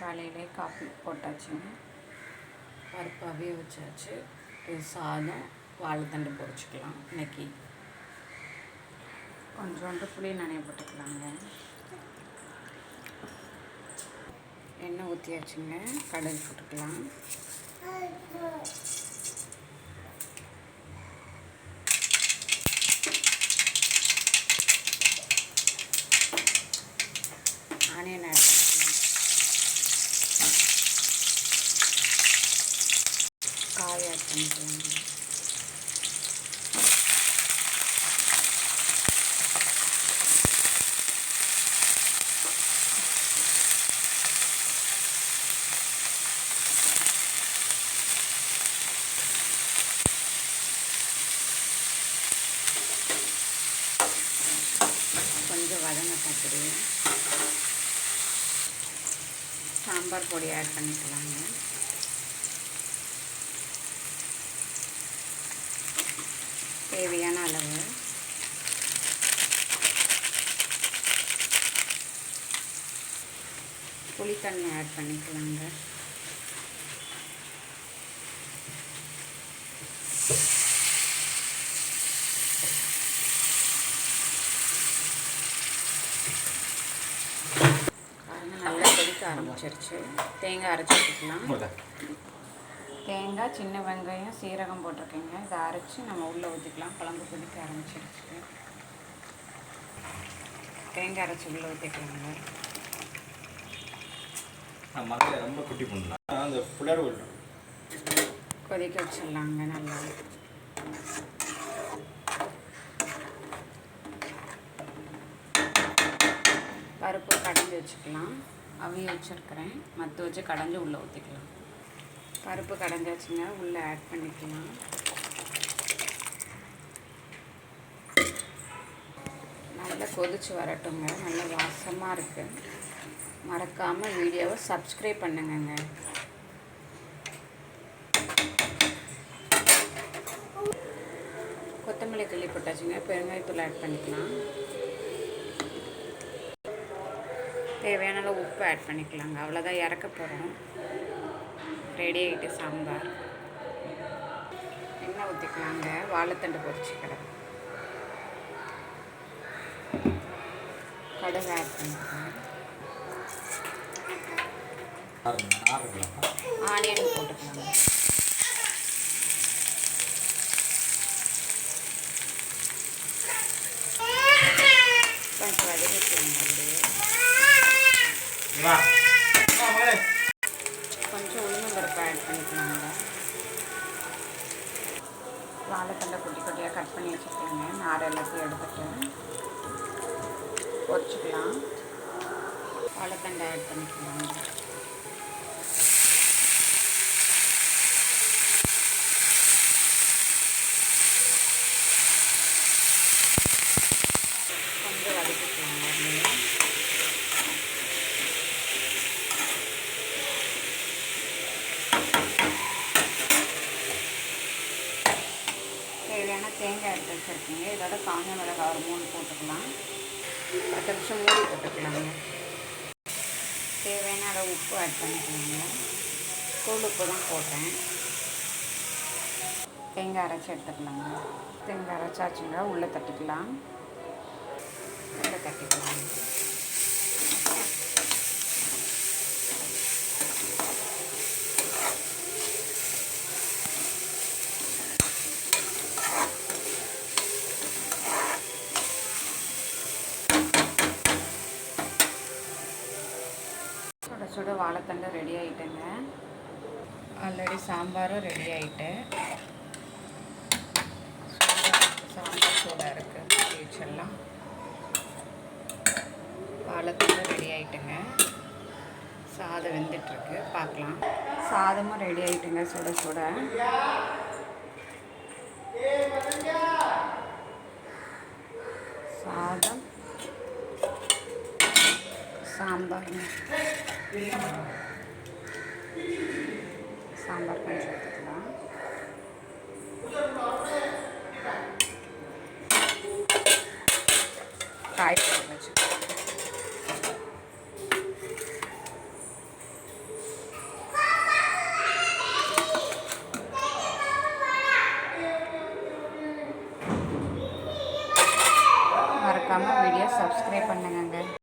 காலையிலே காஃபி போட்டாச்சுங்க. பருப்பாகவே வச்சாச்சு. சாதம் வாழைத்தண்டு பொறிச்சிக்கலாம் இன்னைக்கு. கொஞ்சோண்டு புளி நனைய போட்டுக்கலாங்க. எண்ணெய் ஊற்றியாச்சுங்க கடுகு போட்டுக்கலாம் ஆனியன் ஆட் பண்ணிக்கலாம் காய் ஆட் பண்ணிக்கலாம் கொஞ்சம் வதங்க பார்த்துடு சாம்பார் பொடி ஆட் பண்ணிக்கலாங்க. தேவையான அளவு. புளித்தண்ணி ஆட் பண்ணிக்கலாங்க பாருங்க நல்லா கொதிக்க ஆரம்பிச்சிருச்சு தேங்காய் அரைச்சி ஊற்றிக்கலாம் தேங்காய் சின்ன வெங்காயம் சீரகம் போட்டிருக்கேங்க. இதை அரைச்சி நம்ம உள்ளே ஊற்றிக்கலாம் குழம்பு கொதிக்க ஆரம்பிச்சிருச்சு. தேங்காய் அரைச்சி உள்ளே ஊற்றிக்கலாங்க ரொம்ப குட்டி பண்ணலாம் அந்த கோயில் கொதிக்க வச்சிடலாங்க நல்லா. பருப்பு கடைஞ்சி வச்சுக்கலாம். அவிய வச்சுருக்கிறேன். மற்ற வச்சு கடைஞ்சி உள்ளே ஊற்றிக்கலாம் பருப்பு கடைஞ்சாச்சுங்க. உள்ளே ஆட் பண்ணிக்கலாம். நல்லா கொதிச்சு வரட்டுங்க. நல்ல வாசமாக இருக்குது மறக்காமல் வீடியோவை சப்ஸ்கிரைப் பண்ணுங்கங்க. கொத்தமல்லி கிள்ளி போட்டாச்சுங்க. பெருங்காயத்தூள் ஆட் பண்ணிக்கலாம். தேவையான அளவு உப்பு ஆட் பண்ணிக்கலாங்க. அவ்வளோதான் இறக்க போகிறோம் ரெடி ஆகிட்டு சாம்பார். எண்ணெய் ஊற்றிக்கலாங்க வாழைத்தண்டு பொரிச்சிக்கிறேன் கடுகு ஆட் பண்ணிக்கலாம் ஆனியன் போட்டுக்கலாங்க. கொஞ்சம் உளுந்தம் பருப்பு ஆட் பண்ணிக்கலாங்க வாழைத்தண்டை குட்டி குட்டியாக கட் பண்ணி வச்சுருக்கேங்க. நார் எல்லாத்தையும் எடுத்துட்டு பொறிச்சிக்கலாம் வாழைத்தண்டை ஆட் பண்ணிக்கலாங்க. தேவையான தேங்காய் எடுத்து வச்சுருக்கீங்க. இதோட காஞ்ச மிளகாய் ஒரு மூணு போட்டுக்கலாம். பத்து நிமிஷம் மூடி போட்டுக்கலாங்க. தேவையான அளவு உப்பு ஆட் பண்ணிக்கலாங்க. தூள் உப்பு தான் போட்டேன். தேங்காய் அரைச்சி எடுத்துக்கலாங்க. தேங்காய் அரைச்சாச்சுங்க. உள்ளே தட்டிக்கலாம் உள்ளே தட்டிக்கலாம் சுட வாழைத்தண்டு ரெடி ஆகிட்டேங்க ஆல்ரெடி சாம்பாரும் ரெடி ஆகிட்டு சாம்பார் சூடாக இருக்குது வச்சிடலாம். வாழைத்தண்டு ரெடி ஆகிட்டுங்க சாதம் வெந்துட்டுருக்கு பார்க்கலாம். சாதமும் ரெடி ஆகிட்டுங்க சுட சுட. சாதம் சாம்பார் சாம்பார் கொஞ்சம் எடுத்துக்கலாம். காய் வச்சுக்கலாம். மறக்காமல் வீடியோ சப்ஸ்கிரைப் பண்ணுங்கங்க.